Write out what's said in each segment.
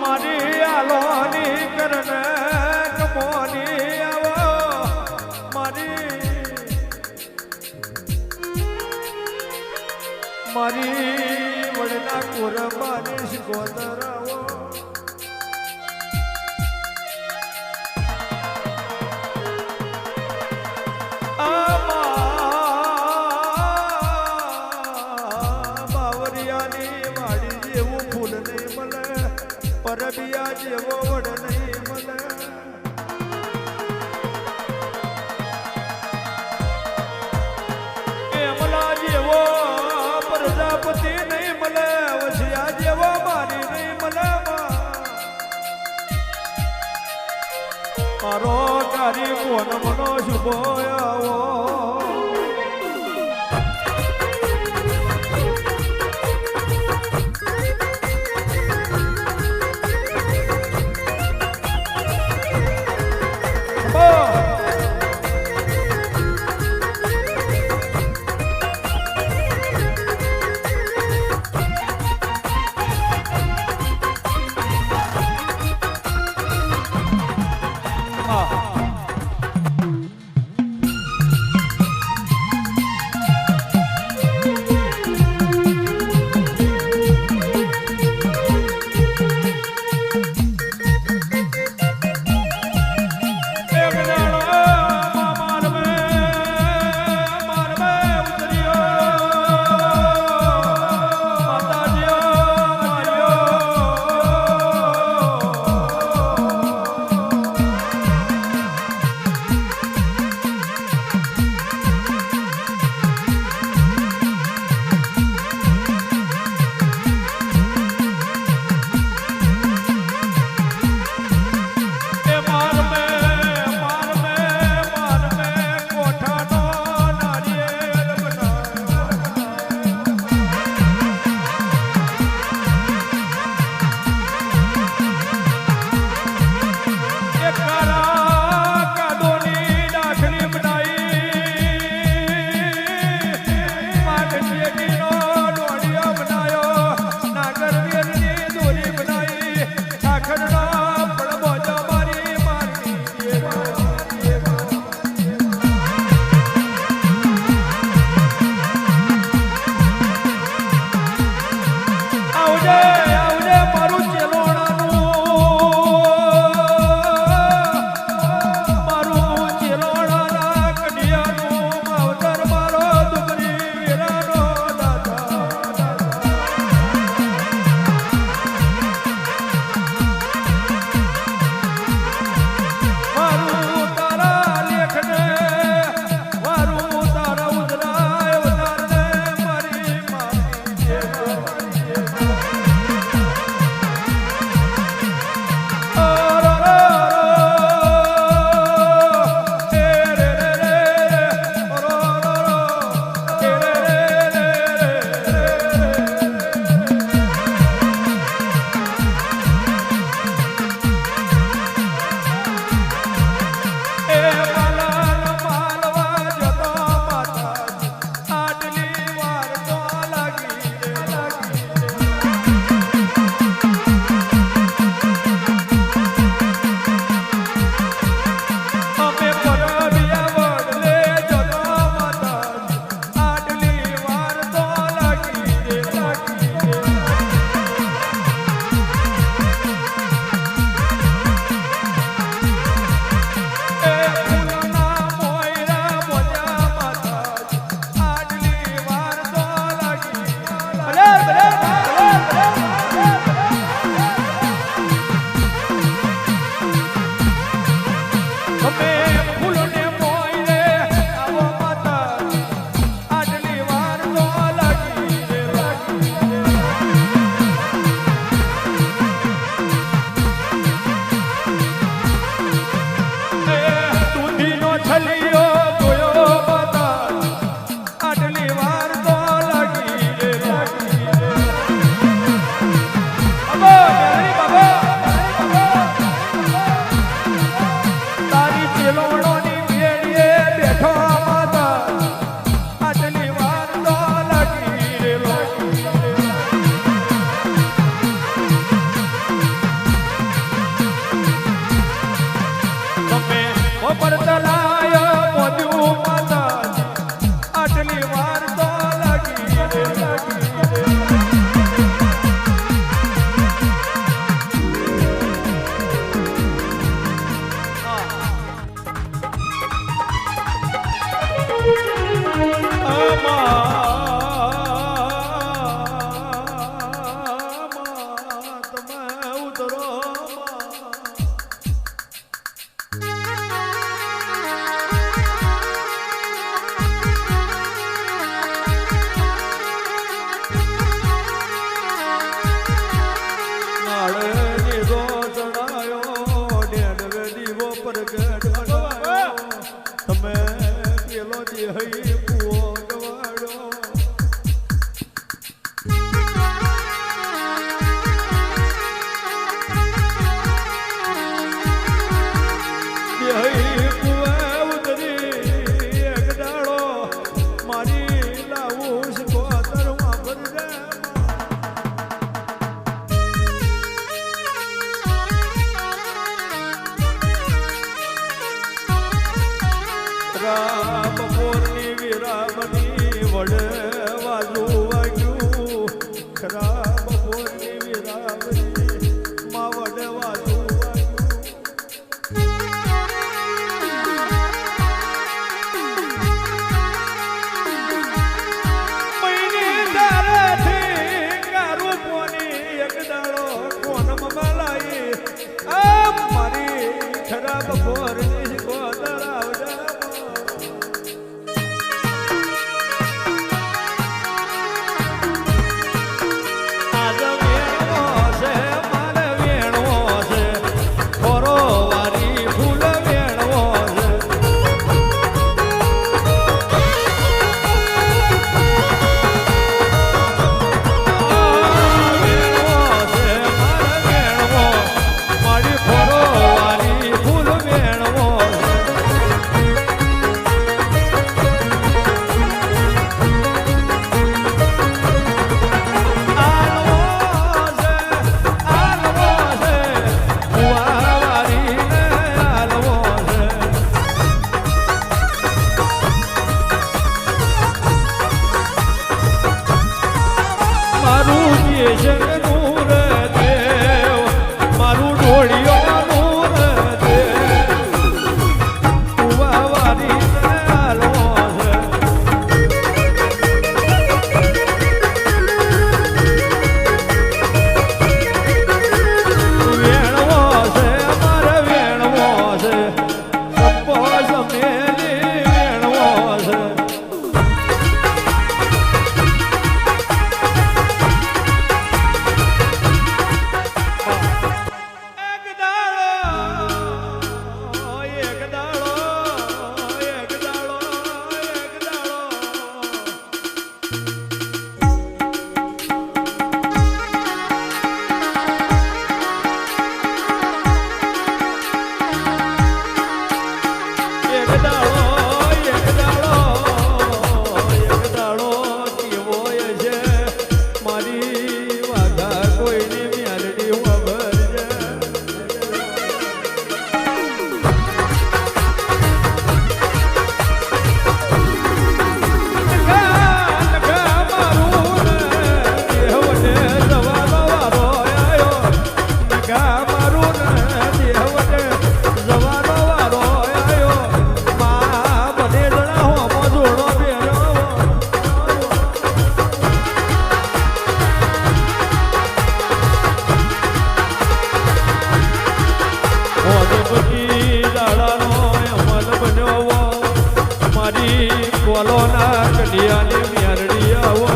મારી આલોની કરને મારી વડના કુરબાની મળે પરબિયા જેવો વડ નહીં મળે. એમલા જેવો મારો તારી કોણ મનો શુભો આવો. બપોરની વિરામની વડે બાજુ વાગ્યું. ખરા બપોરની વિરામની માં વડે બાજુ ખરાબ બોર કઢિયાની મ્યારડી આવો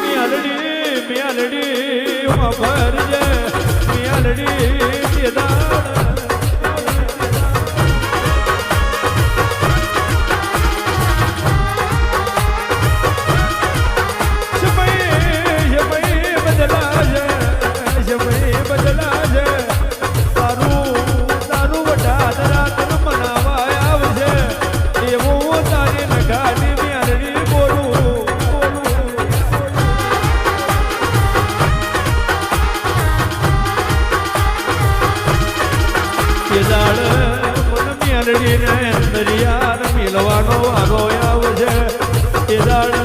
મ્યાલડી મ્યાલડી ભરજે મ્યાલડી 起来！